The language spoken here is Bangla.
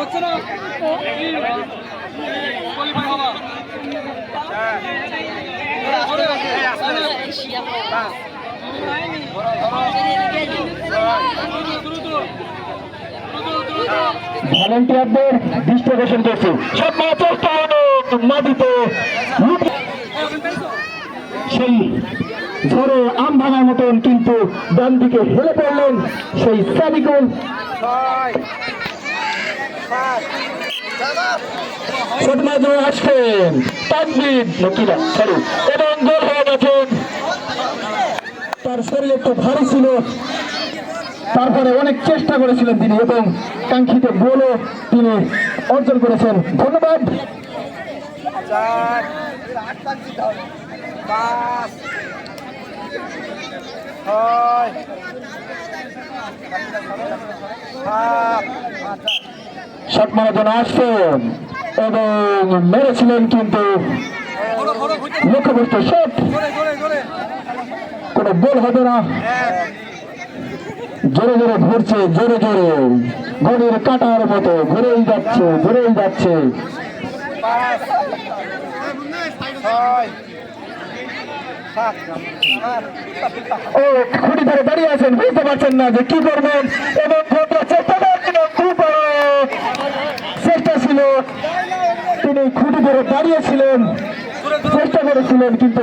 হচ্ছে না ভলেন্টিয়ারদের আকর্ষণ করছি। সব মাছ চেষ্টা মাটিতে সেই ঝড়ে আম ভাঙার মতন কিন্তু ডান দিকে হেলে পড়লেন সেই সাদিকুল। মাঝে আসছেন তানবির নকিরা সরি এবং গোল হয়ে গেছেন তার শরীর একটু ভারী ছিল। তারপরে অনেক চেষ্টা করেছিলেন তিনি এবং কাঙ্ক্ষিত গোলও তিনি অর্জন করেছেন। ধন্যবাদ। ছয় সাত শট মারার জন্য আসছেন এবং মেরেছিলেন কিন্তু লক্ষ্যবস্তু শট। কোনো গোল হবে না। জোরে জোরে ঘুরছে, জোরে জোরে। ঘড়ির কাটার মতো ঘুরেই যাচ্ছে ঘুরেই যাচ্ছে। ও, খুঁটি ধরে দাঁড়িয়ে আছেন, বুঝতে পারছেন না যে কি করবেন। এবং ঘটনা চেষ্টা করছিলেন দুপারে চেষ্টা ছিল তিনি খুঁটি ধরে দাঁড়িয়েছিলেন চেষ্টা করেছিলেন কিন্তু